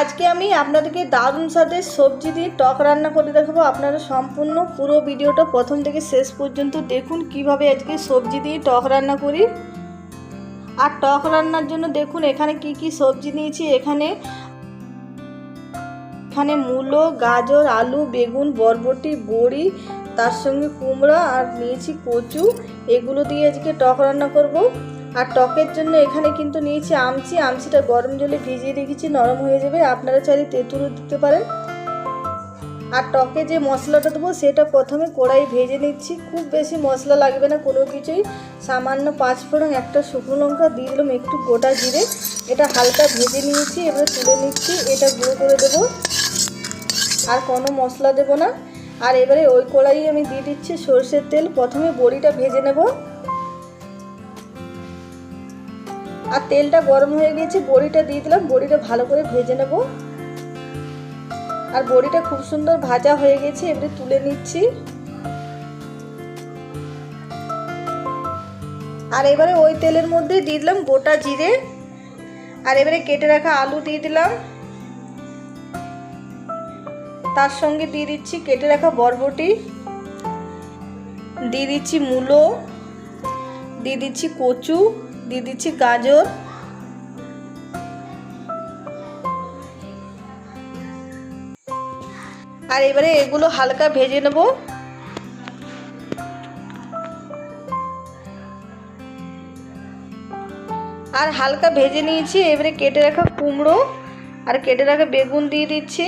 আজকে আমি আপনাদেরকে দারুণ সাথে সবজি দিয়ে টক রান্না করে দেখাবো। আপনারা সম্পূর্ণ পুরো ভিডিওটা প্রথম থেকে শেষ পর্যন্ত দেখুন কীভাবে আজকে সবজি দিয়ে টক রান্না করি। আর টক রান্নার জন্য দেখুন, এখানে কি কি সবজি নিয়েছি। এখানে এখানে মূলো, গাজর, আলু, বেগুন, বরবটি, বড়ি, তার সঙ্গে কুমড়া, আর নিয়েছি কচু। এগুলো দিয়ে আজকে টক রান্না করব। আর টকের জন্য এখানে কিন্তু নিয়েছি আমচি, আমচিটা গরম জলে ভিজিয়ে রেখেছি, নরম হয়ে যাবে। আপনারা চাইলে তেঁতুলও দিতে পারেন। আর টকে যে মশলাটা দেবো, সেটা প্রথমে কড়াই ভেজে নিচ্ছি। খুব বেশি মশলা লাগবে না কোনো কিছুই। সামান্য পাঁচ ফোড়ন একটা শুকনো লঙ্কা, দিয়ে দিলাম একটু গোটা জিরে। এটা হালকা ভেজে নিয়েছি, এবার তুলে নিচ্ছি। এটা গুঁড়ো করে দেবো। আর কোনো মশলা দেবো না। আর এবারে ওই কড়াই আমি দিয়ে দিচ্ছি সর্ষের তেল। প্রথমে বড়িটা ভেজে নেব। আর তেলটা গরম হয়ে গিয়েছে, বড়িটা দিয়ে দিলাম, বড়িটা ভালো করে ভেজে নেব। আর বড়িটা খুব সুন্দর ভাজা হয়ে গেছে, এবারে তুলে নিচ্ছি। আর এবারে ওই তেলের মধ্যে দিয়ে দিলাম গোটা জিরে, আর এবারে কেটে রাখা আলু দিয়ে দিলাম। তার সঙ্গে দিয়ে দিচ্ছি, কেটে রাখা বরবটি, দিয়ে দিচ্ছি মূলো, দিয়ে দিচ্ছি কচু দিয়ে দিচ্ছি গাজর। আর এবারে এগুলো হালকা ভেজে নেব। আর হালকা ভেজে নিয়েছি, এবারে কেটে রাখা কুমড়ো আর কেটে রাখা বেগুন দিয়ে দিচ্ছি।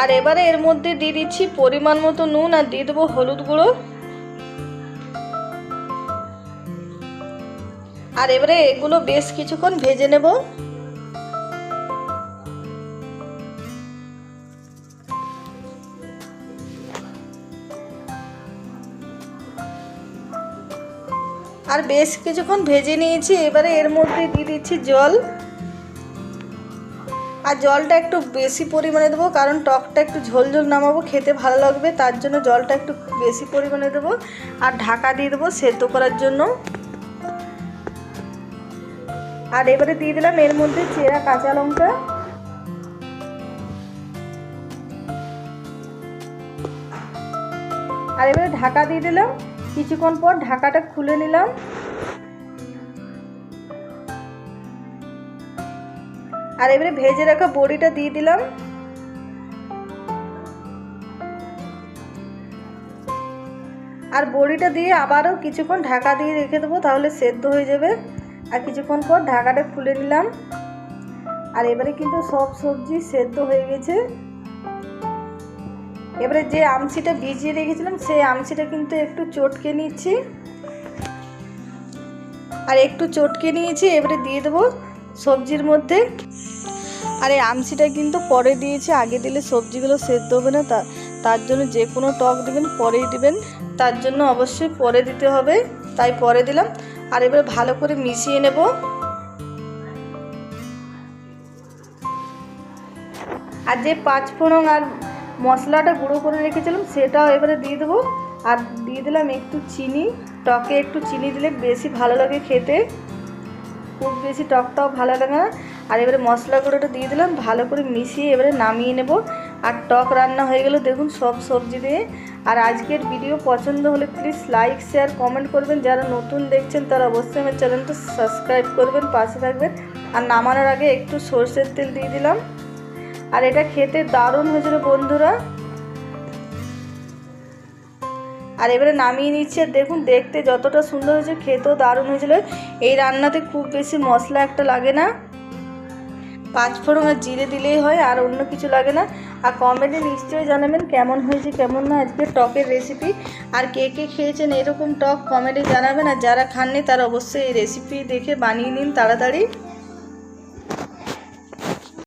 আর এবারে এর মধ্যে দিয়ে দিচ্ছি পরিমাণ মতো নুন আর দিয়ে দেবো হলুদ গুঁড়ো। আর এবারে এগুলো বেশ কিছুক্ষণ ভেজে নেব। আর বেশ কিছুক্ষণ ভেজে নিয়েছি। এবারে এর মধ্যে দিয়ে দিচ্ছি জল। আর জলটা একটু বেশি পরিমাণে দেবো, কারণ টকটা একটু ঝোল ঝোল নামাবো, খেতে ভালো লাগবে, তার জন্য জলটা একটু বেশি পরিমাণে দেবো। আর ঢাকা দিয়ে দেবো সেদ্ধ করার জন্য। আর এবারে দিয়ে দিলাম এর মধ্যে চেরা কাঁচা লঙ্কা। আর এবারে ঢাকা দিয়ে দিলাম, কিছুক্ষণ পর ঢাকাটা খুলে নিলাম। আর এবারে ভেজে রাখা বড়িটা দিয়ে দিলাম। আর বড়িটা দিয়ে আবারও কিছুক্ষণ ঢাকা দিয়ে রেখে দেবো, তাহলে সেদ্ধ হয়ে যাবে। আর কিছুক্ষণ পর ঢাকাটা খুলে নিলাম। আর এবারে কিন্তু সব সবজি সেদ্ধ হয়ে গেছে। এবারে যে আমসিটা ভিজিয়ে রেখেছিলাম, সেই আমসিটা কিন্তু একটু চটকে নিচ্ছি। আর একটু চটকে নিয়েছি, এবারে দিয়ে দেবো সবজির মধ্যে। আর এই আমসিটা কিন্তু পরে দিয়েছি, আগে দিলে সবজিগুলো সেদ্ধ হবে না, তা তার জন্য যে কোনো টক দেবেন, পরেই দেবেন। তার জন্য অবশ্যই পরে দিতে হবে, তাই পরে দিলাম। আর এবারে ভালো করে মিশিয়ে নেব। আর যে পাঁচ ফোড়ন আর মশলাটা গুঁড়ো করে রেখেছিলাম, সেটাও এবারে দিয়ে দেবো। আর দিয়ে দিলাম একটু চিনি, টকে একটু চিনি দিলে বেশি ভালো লাগে খেতে। খুব বেশি টকটাও ভালো লাগে না। আর এবারে মশলা গুঁড়োটা দিয়ে দিলাম, ভালো করে মিশিয়ে এবারে নামিয়ে নেব। আর টক রান্না হয়ে গেল দেখুন সব সবজি দিয়ে। আর আজকের ভিডিও পছন্দ হলে প্লিজ লাইক শেয়ার কমেন্ট করবেন। যারা নতুন দেখছেন তারা অবশ্যই আমার চ্যানেলটা সাবস্ক্রাইব করবেন, পাশে থাকবেন। আর নামানোর আগে একটু সর্ষের তেল দিয়ে দিলাম। আর এটা খেতে দারুণ হয়েছিল বন্ধুরা। আর এবারে নামিয়ে নিচ্ছে দেখুন দেখতে যতটা সুন্দর হয়েছে, খেতেও দারুণ হয়েছিল। এই রান্নাতে খুব বেশি মশলা একটা লাগে না। পাঁচ ফোড়ন আর জিরে দিলেই হয়, আর অন্য কিছু লাগে না। আর কমেন্টে নিশ্চয়ই জানাবেন কেমন হয়েছে, কেমন না, আজকে টকের রেসিপি আর কে কে খেয়েছেন এরকম টক কমেন্টে জানাবেন, আর যারা খাননি তারা অবশ্যই এই রেসিপি দেখে বানিয়ে নিন তাড়াতাড়ি।